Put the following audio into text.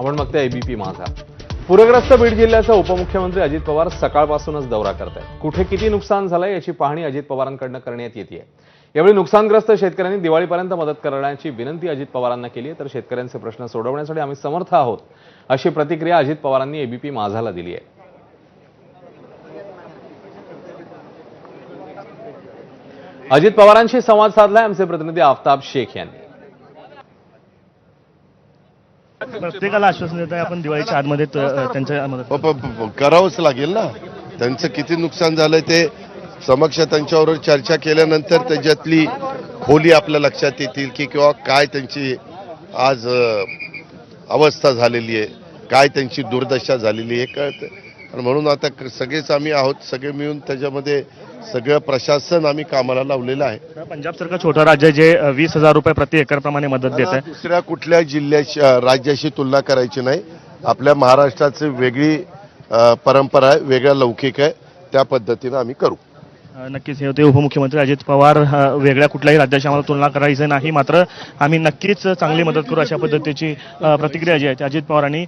आपण बघतोय एबीपी माझा. पूरग्रस्त बीड जिल्ह्याचा उपमुख्यमंत्री अजित पवार सकाळपासूनच दौरा करत आहेत कुठे किती नुकसान झालंय याची पाहणी अजित पवारांकडनं करण्यात येते यावेळी नुकसानग्रस्त शेतकऱ्यांनी दिवाळीपर्यंत मदत करण्याची विनंती अजित पवारांना केली आहे तर शेतकऱ्यांचे प्रश्न सोडवण्यासाठी आम्ही समर्थ आहोत अशी प्रतिक्रिया अजित पवारांनी एबीपी माझाला दिली आहे. अजित पवारांशी संवाद साधलाय आमचे प्रतिनिधी आफताब शेख यांनी. प्रत्येकाला आश्वासन देत आहे आपण दिवाळीच्या आतमध्ये त्यांच्या मदत प- करावंच लागेल ना. त्यांचं किती नुकसान झालंय ते समक्ष त्यांच्याबरोबर चर्चा केल्यानंतर त्याच्यातली खोली आपल्या लक्षात येतील की किंवा काय त्यांची आज अवस्था झालेली आहे काय त्यांची दुर्दशा झालेली आहे कळतं आणि म्हणून आता सगळेच आम्ही आहोत सगळे मिळून त्याच्यामध्ये सगळं प्रशासन आम्ही कामाला लावलेलं आहे. पंजाब सरकार छोटं राज्य जे वीस हजार रुपये प्रति एकर प्रमाणे मदत देत आहे. दुसऱ्या कुठल्या जिल्ह्याशी राज्याशी तुलना करायची नाही. आपल्या महाराष्ट्राची वेगळी परंपरा आहे वेगळा लौकिक आहे. त्या पद्धतीनं आम्ही करू. नक्कीच हे होते उपमुख्यमंत्री अजित पवार वेगळ्या कुठल्याही राज्याशी आम्हाला तुलना करायची नाही. मात्र आम्ही नक्कीच चांगली मदत करू अशा पद्धतीची प्रतिक्रिया जी आहे अजित पवारांनी